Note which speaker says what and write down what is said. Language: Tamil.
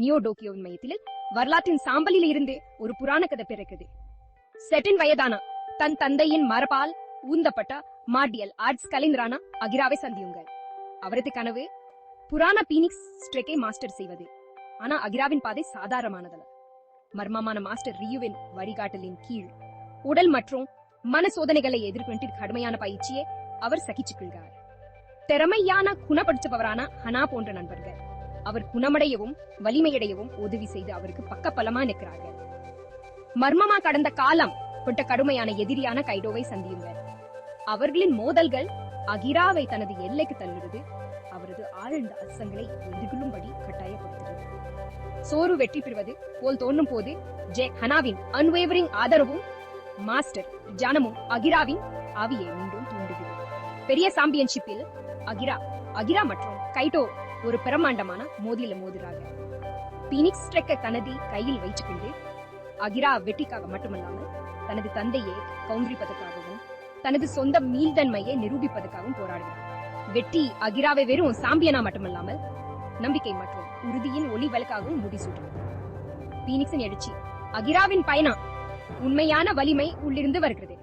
Speaker 1: நியோ டோக்கியோவின் மையத்தில் வரலாற்றின் சாம்பலில் இருந்து ஒரு புராண கதை பிறக்குது. செட்டின் வயதான தன் தந்தையின் மரபால் ஊந்தப்பட்ட மார்டியல் ஆர்ட்ஸ் கலைஞரான அகிராவை சந்தியுங்கள். அவரது கனவு புராண பீனிக்ஸ் ஸ்ட்ரெக்கை மாஸ்டர் செய்வது. ஆனா அகிராவின் பாதை சாதாரணமானதல்ல. மர்மமான மாஸ்டர் ரியுவின் வழிகாட்டலின் கீழ் உடல் மற்றும் மன சோதனைகளை எதிர்கொண்டு கடுமையான பயிற்சியை அவர் சகிச்சுக் கொள்கிறார். திறமையான குணப்படுத்துபவரான ஹனா போன்ற நண்பர்கள். அவர் குணமடையவும் வலிமையடையவும் உதவி செய்து அவருக்கு பக்க பலமா நிற்கிறார்கள். மர்மமா கடந்த காலம் கொண்ட கடுமையான எதிரியான கைடோவை சந்தியுங்கள். அவர்களின் மோதல்கள் அகிராவை தனது எல்லைக்கு தள்ளுகிறது அவரது ஆழ்ந்த அச்சங்களை எதிர்கொள்ளும்படி கட்டாயப்படுத்துகிறது. சோறு வெற்றி பெறுவது போல் தோன்றும் போது ஜே ஹனாவின் அன்வேவரிங் ஆதரவும் மாஸ்டர் ஜானமும் அகிராவின் ஆவியை மீண்டும் தூண்டுகிறது. பெரிய சாம்பியன்ஷிப்பில் அகிரா அகிரா மற்றும் கைட்டோ ஒரு பிரம்மாண்டமான மோதியில மோதுறாங்க பீனிக்ஸ் ஸ்ட்ரெக்கை தனது கையில் வைத்துக்கொண்டு அகிரா வெற்றிக்காக மட்டுமல்லாமல் தனது தந்தையை கவுந்திரிப்பதற்காகவும் தனது சொந்த மீள்தன்மையை நிரூபிப்பதற்காகவும் போராடுகிறார் வெற்றி அகிராவை வெறும் சாம்பியனா மட்டுமல்லாமல் நம்பிக்கை மற்றும் உறுதியின் ஒளி விளக்காகவும் முடிசூட்டும் பீனிக்ஸின் எழுச்சி அகிராவின் பயணம் உண்மையான வலிமை உள்ளிருந்து வருகிறது.